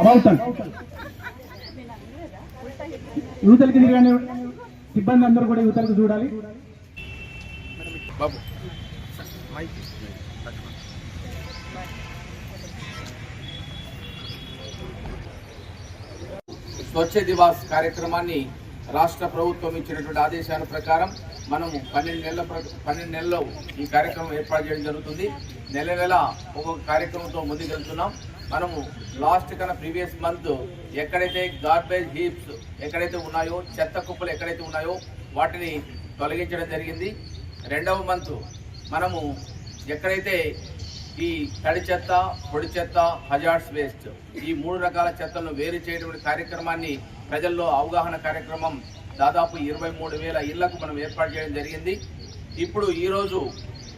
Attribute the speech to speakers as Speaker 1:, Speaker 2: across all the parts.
Speaker 1: About యువతలకి తిరగని సిబ్బంది అందరూ కూడా యువతలకు చూడాలి.
Speaker 2: బాబు. స్వచ్ఛ దివాస్ కార్యక్రమాన్ని రాష్ట్ర ప్రభుత్వం ఇచ్చినటువంటి ఆదేశాల ప్రకారం మనము పన్నెండు నెలల పన్నెండు నెలల్లో ఈ కార్యక్రమం ఏర్పాటు చేయడం జరుగుతుంది. నెల నెల ఒక్కొక్క కార్యక్రమంతో ముందుకెళ్తున్నాం. మనము లాస్ట్ కన్నా ప్రీవియస్ మంత్ ఎక్కడైతే గార్బేజ్ హీప్స్ ఎక్కడైతే ఉన్నాయో చెత్త కుప్పలు ఎక్కడైతే ఉన్నాయో వాటిని తొలగించడం జరిగింది. రెండవ మంత్ మనము ఎక్కడైతే ఈ తడి చెత్త పొడి చెత్త హజార్డ్స్ వేస్ట్ ఈ మూడు రకాల చెత్తలను వేరు చేయడం కార్యక్రమాన్ని ప్రజల్లో అవగాహన కార్యక్రమం దాదాపు ఇరవై మూడు వేల ఇళ్ళకు మనం ఏర్పాటు చేయడం జరిగింది. ఇప్పుడు ఈరోజు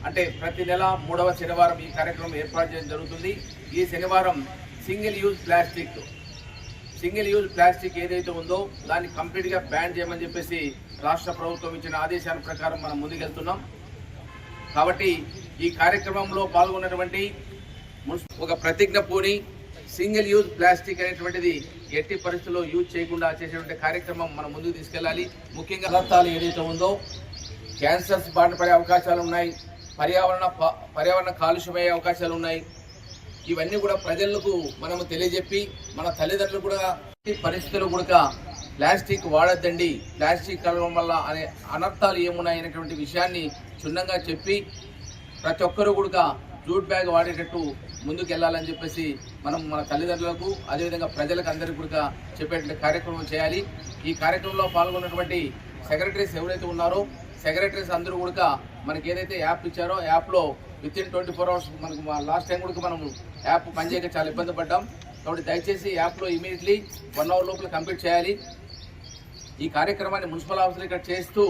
Speaker 2: అంటే ప్రతి నెల మూడవ శనివారం ఈ కార్యక్రమం ఏర్పాటు చేయడం జరుగుతుంది. ఈ శనివారం single use plastic. Single use plastic ఏదైతే ఉందో దాన్ని కంప్లీట్గా బ్యాన్ చేయమని చెప్పేసి రాష్ట్ర ప్రభుత్వం ఇచ్చిన ఆదేశాల ప్రకారం మనం ముందుకెళ్తున్నాం. కాబట్టి ఈ కార్యక్రమంలో పాల్గొన్నటువంటి ఒక ప్రతిజ్ఞ పూని సింగిల్ యూజ్ ప్లాస్టిక్ అనేటువంటిది ఎట్టి పరిస్థితుల్లో యూజ్ చేయకుండా చేసేటువంటి కార్యక్రమం మనం ముందుకు తీసుకెళ్ళాలి. ముఖ్యంగా పదార్థాలు ఏదైతే ఉందో క్యాన్సర్స్ బారిన పడే అవకాశాలు ఉన్నాయి. పర్యావరణ ప- పర్యావరణ కాలుష్యమయ్యే అవకాశాలు ఉన్నాయి. ఇవన్నీ కూడా ప్రజలకు మనము తెలియజెప్పి మన తల్లిదండ్రులు కూడా పరిస్థితులు కూడా ప్లాస్టిక్ వాడద్దండి. ప్లాస్టిక్ కలవడం వల్ల అనే అనర్థాలు ఏమున్నాయి అనేటువంటి విషయాన్ని క్షుణ్ణంగా చెప్పి ప్రతి ఒక్కరూ కూడా జూట్ బ్యాగ్ వాడేటట్టు ముందుకు వెళ్ళాలని చెప్పేసి మనం మన తల్లిదండ్రులకు అదేవిధంగా ప్రజలకు అందరికీ కూడా చెప్పేటువంటి కార్యక్రమం చేయాలి. ఈ కార్యక్రమంలో పాల్గొన్నటువంటి సెక్రటరీస్ ఎవరైతే ఉన్నారో సెక్రటరీస్ అందరూ కూడా మనకి ఏదైతే యాప్ ఇచ్చారో యాప్లో within twenty four hours మనకు లాస్ట్ టైం కూడా మనం యాప్ పనిచేయక చాలా ఇబ్బంది పడ్డాం. కాబట్టి దయచేసి యాప్లో ఇమీడియట్లీ వన్ అవర్ లోపల కంప్లీట్ చేయాలి. ఈ కార్యక్రమాన్ని మున్సిపల్ ఆఫీసులు ఇక్కడ చేస్తూ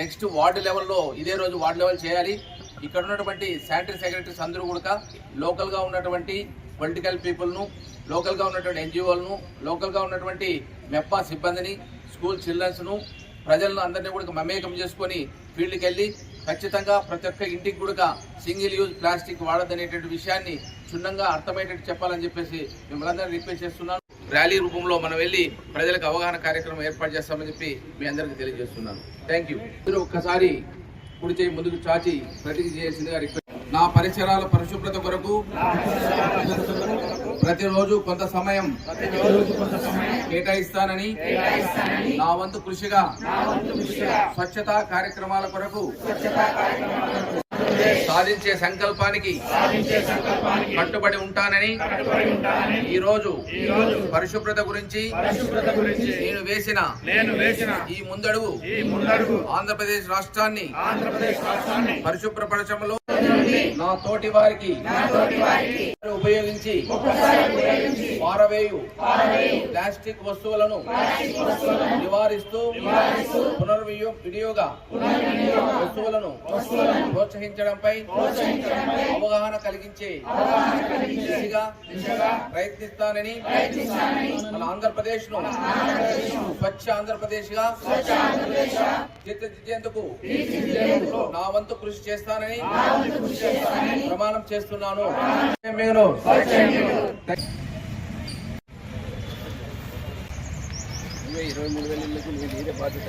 Speaker 2: నెక్స్ట్ వార్డు లెవెల్లో ఇదే రోజు వార్డు లెవెల్ చేయాలి. ఇక్కడ ఉన్నటువంటి శానిటరీ సెక్రటరీస్ అందరూ కూడా లోకల్గా ఉన్నటువంటి పొలిటికల్ పీపుల్ను లోకల్గా ఉన్నటువంటి ఎన్జిఓలను లోకల్గా ఉన్నటువంటి మెప్పా సిబ్బందిని స్కూల్ చిల్డ్రన్స్ను ప్రజలను అందరినీ కూడా మమేకం చేసుకొని ఫీల్డ్కి వెళ్ళి ఖచ్చితంగా ప్రతి ఒక్క ఇంటికి కూడా సింగిల్ యూజ్ ప్లాస్టిక్ వాడదనేటువంటి విషయాన్ని క్షుణ్ణంగా అర్థమయ్యేటట్టు చెప్పాలని చెప్పేసి మిమ్మల్ని రిక్వెస్ట్ చేస్తున్నాను. ర్యాలీ రూపంలో మనం వెళ్ళి ప్రజలకు అవగాహన కార్యక్రమం ఏర్పాటు చేస్తామని చెప్పి మీ అందరికీ తెలియజేస్తున్నాను. థ్యాంక్ యూ మీరు ఒక్కసారి కుడి చేయి ముందుకు చాచి ప్రతిజ్ఞ చేయాల్సిందిగా రిక్వెస్ట్ నా పరిసరాల పరిశుభ్రత కొరకు ప్రతిరోజు కొంత సమయం కేటాయిస్తానని నా వంతు కృషిగా స్వచ్ఛతా కార్యక్రమాల కొరకు సాధించే సంకల్పానికి కట్టుబడి ఉంటానని ఈ రోజు పరిశుభ్రత గురించి నేను వేసిన
Speaker 3: నేను వేసిన
Speaker 2: ఈ ముందడుగు ఆంధ్రప్రదేశ్ రాష్ట్రాన్ని పరిశుభ్రపరచడంలో నా తోటి వారికి ఉపయోగించి పారవేయు ప్లాస్టిక్ వస్తువులను నివారిస్తూ పునర్వినియోగ వినియోగ వస్తువులను ప్రోత్సహించడంపై కలిగించే దిశగా ప్రయత్నిస్తానని మన ఆంధ్రప్రదేశ్ను స్వచ్ఛ ఆంధ్రప్రదేశ్గా తీర్చిదిద్దేందుకు నా వంతు కృషి చేస్తానని ప్రమాణం చేస్తున్నాను. నేను ఇరవై మూడు వేల ఇళ్ళకి మీరు బాధ్యత.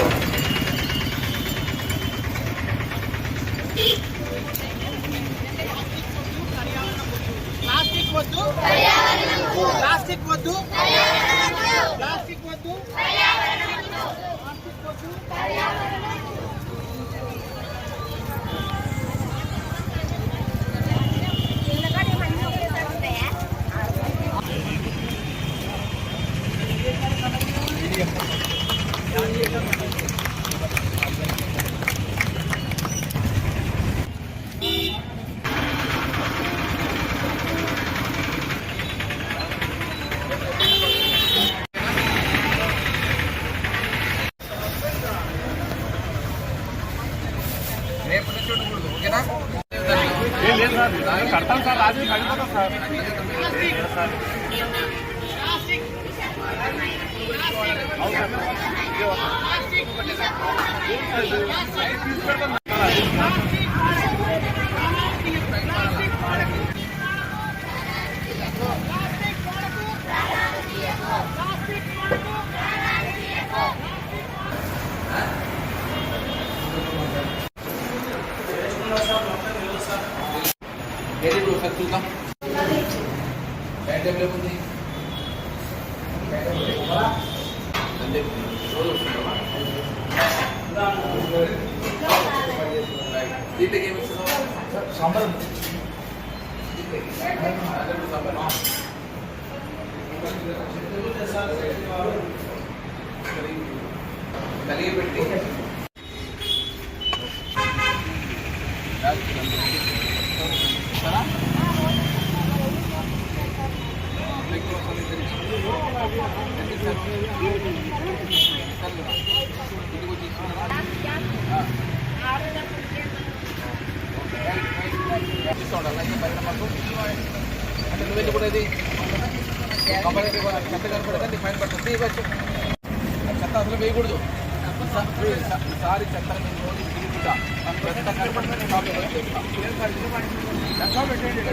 Speaker 3: కడతాం
Speaker 2: రైట్. దీంట్లోకి ఏమి ఇస్తున్నావు? సాంబార్ దీంట్లోకి. అదే సాంబార్. కలిగి పెట్టి అంటే నువ్వు కూడా ఇది కంపెనీ చెత్త కనపడదా నీ ఫైన్ పడుతుంది ఇవ్వచ్చు చెత్త అసలు వేయకూడదు ఈసారి చట్టం తీరుగా పెట్టండి